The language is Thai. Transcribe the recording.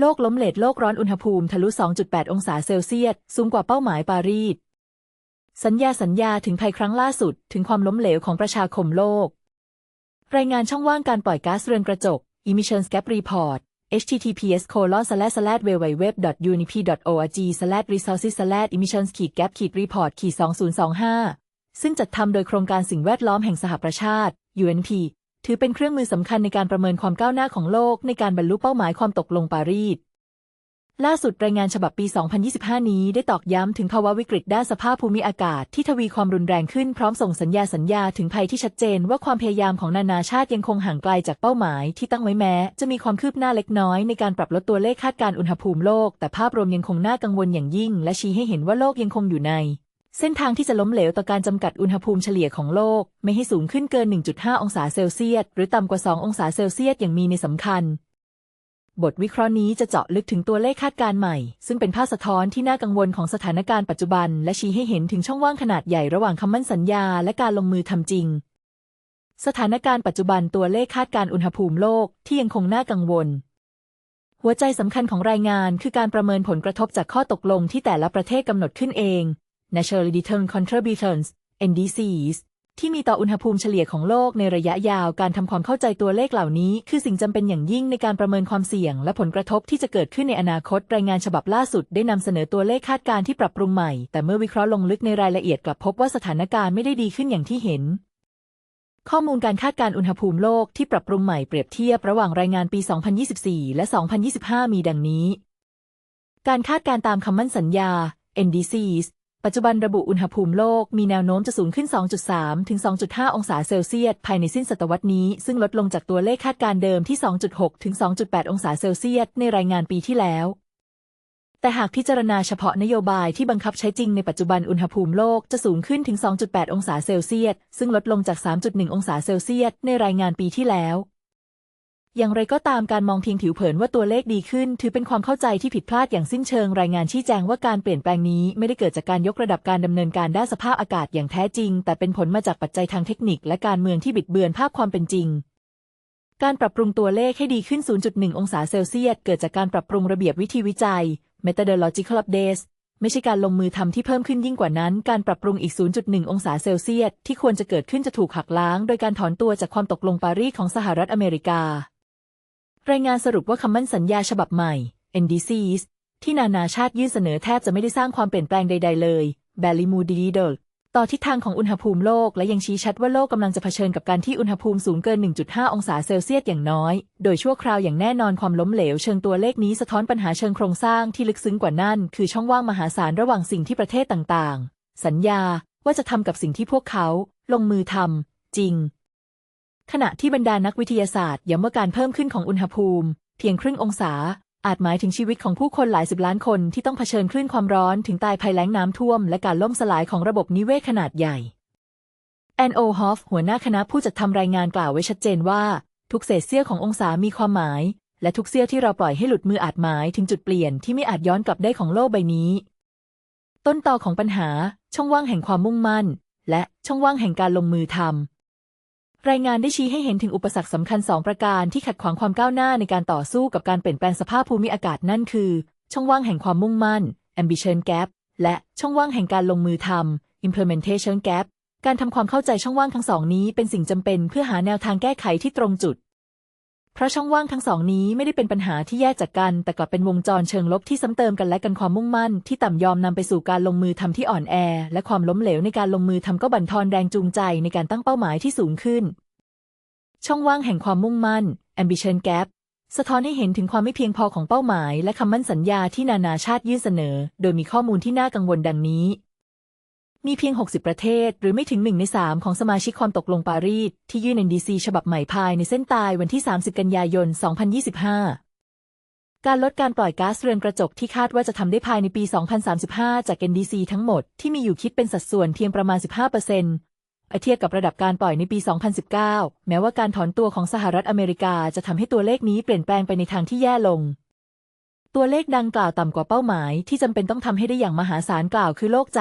โลกล้มเหลวโลกร้อนอุณหภูมิทะลุ 2.8 องศาเซลเซียส สูงกว่าเป้าหมายปารีส สัญญาสัญญาถึงภัยครั้งล่าสุด ถึงความล้มเหลวของประชาคมโลก รายงานช่องว่างการปล่อยก๊าซเรือนกระจก Emissions Gap Report https colon slash slash www.unip.org slash resources slash emissions gap report 2025 ซึ่งจัดทำโดยโครงการสิ่งแวดล้อมแห่งสหประชาชาติ UNP ถือเป็นเครื่องมือสำคัญในการประเมินความก้าวหน้าของโลกในการบรรลุเป้าหมายความตกลงปารีสล่าสุดรายงานฉบับปี 2025 นี้ได้ตอกย้ำถึงภาวะวิกฤตด้านสภาพภูมิอากาศที่ทวีความรุนแรงขึ้นพร้อมส่งสัญญาสัญญาถึงภัยที่ชัดเจนว่าความพยายามของนานาชาติยังคงห่างไกลจากเป้าหมายที่ตั้งไว้แม้ จะมีความคืบหน้าเล็กน้อยในการปรับลดตัวเลขคาดการอุณหภูมิโลก แต่ภาพรวมยังคงน่ากังวลอย่างยิ่ง และชี้ให้เห็นว่าโลกยังคงอยู่ใน เส้นทางที่จะล้มเหลวต่อการจำกัดอุณหภูมิเฉลี่ยของโลก ไม่ให้สูงขึ้นเกิน 1.5 องศาเซลเซียส หรือต่ำกว่า 2 องศาเซลเซียสอย่างมีในสำคัญ บทวิเคราะห์นี้จะเจาะลึกถึงตัวเลขคาดการณ์ใหม่ ซึ่งเป็นภาพสะท้อนที่น่ากังวลของสถานการณ์ปัจจุบัน และชี้ให้เห็นถึงช่องว่างขนาดใหญ่ระหว่างคำมั่นสัญญา และการลงมือทำจริง สถานการณ์ปัจจุบันตัวเลขคาดการณ์อุณหภูมิโลกที่ยังคงน่ากังวลหัวใจสำคัญของรายงานคือการประเมินผลกระทบจากข้อตกลงที่แต่ละประเทศกำหนดขึ้นเอง Naturally Determined Contributions NDCs ที่มีต่ออุณหภูมิเฉลี่ยของโลกในระยะยาวการทำความเข้าใจตัวเลขเหล่านี้ คือสิ่งจำเป็นอย่างยิ่งในการประเมินความเสี่ยง และผลกระทบที่จะเกิดขึ้นในอนาคต รายงานฉบับล่าสุดได้นำเสนอตัวเลขคาดการณ์ที่ปรับปรุงใหม่ แต่เมื่อวิเคราะห์ลงลึกในรายละเอียดกลับพบว่าสถานการณ์ไม่ได้ดีขึ้นอย่างที่เห็น ข้อมูลการคาดการณ์อุณหภูมิโลกที่ปรับปรุงใหม่เปรียบเทียบระหว่างรายงานปี 2024 และ 2025 มีดังนี้ การคาดการณ์ตามคำมั่นสัญญา NDCs ปัจจุบันระบุอุณหภูมิโลกมีแนวโน้มจะสูงขึ้น 2.3 ถึง 2.5 องศาเซลเซียส ภายในสิ้นศตวรรษนี้ ซึ่งลดลงจากตัวเลขคาดการณ์เดิมที่ 2.6 ถึง 2.8 องศาเซลเซียส ในรายงานปีที่แล้ว แต่หากพิจารณาเฉพาะนโยบายที่บังคับใช้จริงในปัจจุบันอุณหภูมิโลกจะสูงขึ้นถึง 2.8 องศาเซลเซียส ซึ่งลดลงจาก 3.1 องศาเซลเซียส ในรายงานปีที่แล้ว อย่างไรก็ตามการมองเพียงผิวเผินว่าตัวเลขดีขึ้น ถือเป็นความเข้าใจที่ผิดพลาดอย่างสิ้นเชิงรายงานชี้แจงว่าการเปลี่ยนแปลงนี้ไม่ได้เกิดจากการยกระดับการดำเนินการด้านสภาพอากาศอย่างแท้จริง แต่เป็นผลมาจากปัจจัยทางเทคนิค และการเมืองที่บิดเบือนภาพความเป็นจริง การปรับปรุงตัวเลขให้ดีขึ้น 0.1 องศาเซลเซียสเกิดจากการปรับปรุงระเบียบวิธีวิจัย methodological updates ไม่ใช่การลงมือทำที่เพิ่มขึ้นยิ่งกว่านั้น การปรับปรุงอีก 0.1 องศาเซลเซียสที่ควรจะเกิดขึ้นจะถูกหักล้าง โดยการถอนตัวจากความตกลงปารีสของสหรัฐอเมริกา รายงานสรุปว่าคำมั่นสัญญาฉบับใหม่ NDCs ที่นานาชาติยื่นเสนอแทบจะไม่ได้สร้างความเปลี่ยนแปลงใด ๆ เลย b a l i m u d i d l ต่อทิศทางของอุณหภูมิโลกและยังชี้ชัดว่าโลกกำลังจะเผชิญกับการที่อุณหภูมิสูงเกิน 1.5 องศาเซลเซียสอย่างน้อย โดยชั่วคราวอย่างแน่นอนความล้มเหลวเชิงตัวเลขนี้สะท้อนปัญหาเชิงโครงสร้างที่ลึกซึ้งกว่านั้นคือช่องว่างมหาศาลระหว่างสิ่งที่ประเทศต่าง ๆ สัญญาว่าจะทำกับสิ่งที่พวกเขา ลงมือทำจริง ขณะที่บรรดานักวิทยาศาสตร์ย้ำว่าการเพิ่มขึ้นของอุณหภูมิ เพียงครึ่งองศา อาจหมายถึงชีวิตของผู้คนหลายสิบล้านคนที่ต้องเผชิญคลื่นความร้อนถึงตายภัยแล้งน้ำท่วม และการล่มสลายของระบบนิเวศขนาดใหญ่แอนโอฮอฟหัวหน้าคณะผู้จัดทำรายงานกล่าวไว้ชัดเจนว่า ทุกเศษเสี้ยวขององศามีความหมาย และทุกเสี้ยวที่เราปล่อยให้หลุดมืออาจหมายถึงจุดเปลี่ยนที่ไม่อาจย้อนกลับได้ของโลกใบนี้ ต้นตอของปัญหา ช่องว่างแห่งความมุ่งมั่น และช่องว่างแห่งการลงมือทำ รายงานได้ชี้ให้เห็นถึงอุปสรรคสำคัญ 2 ประการที่ขัดขวางความก้าวหน้าในการต่อสู้กับการเปลี่ยนแปลงสภาพภูมิอากาศนั่นคือ ช่องว่างแห่งความมุ่งมั่น ambition gap และช่องว่างแห่งการลงมือทำ implementation gap การทำความเข้าใจช่องว่างทั้งสองนี้เป็นสิ่งจำเป็นเพื่อหาแนวทางแก้ไขที่ตรงจุด เพราะช่องว่างทั้งสองนี้ไม่ได้เป็นปัญหาที่แยกจากกัน แต่กลับเป็นวงจรเชิงลบที่ซ้ำเติมกันและกันความมุ่งมั่น ที่ต่ำยอมนำไปสู่การลงมือทำที่อ่อนแอ และความล้มเหลวในการลงมือทำก็บั่นทอนแรงจูงใจในการตั้งเป้าหมายที่สูงขึ้น ช่องว่างแห่งความมุ่งมั่น ambition gap สะท้อนให้เห็นถึงความไม่เพียงพอของเป้าหมาย และคำมั่นสัญญาที่นานาชาติยื่นเสนอ โดยมีข้อมูลที่น่ากังวลดังนี้ มีเพียง 60 ประเทศ หรือไม่ถึงหนึ่งในสามของสมาชิกความตกลงปารีสที่ยื่น NDC ฉบับใหม่ภายในเส้นตายวันที่ 30 กันยายน 2025 การลดการปล่อยก๊าซเรือนกระจกที่คาดว่าจะทำได้ภายในปี 2035 จาก NDC ทั้งหมดที่มีอยู่คิดเป็นสัดส่วนเพียงประมาณ 15%เทียบกับระดับการปล่อยในปี 2019 แม้ว่าการถอนตัวของสหรัฐอเมริกาจะทำให้ตัวเลขนี้เปลี่ยนแปลงไปในทางที่แย่ลง ตัวเลขดังกล่าวต่ำกว่าเป้าหมายที่จำเป็นต้องทำให้ได้อย่างมหาศาลกล่าวคือโลกจ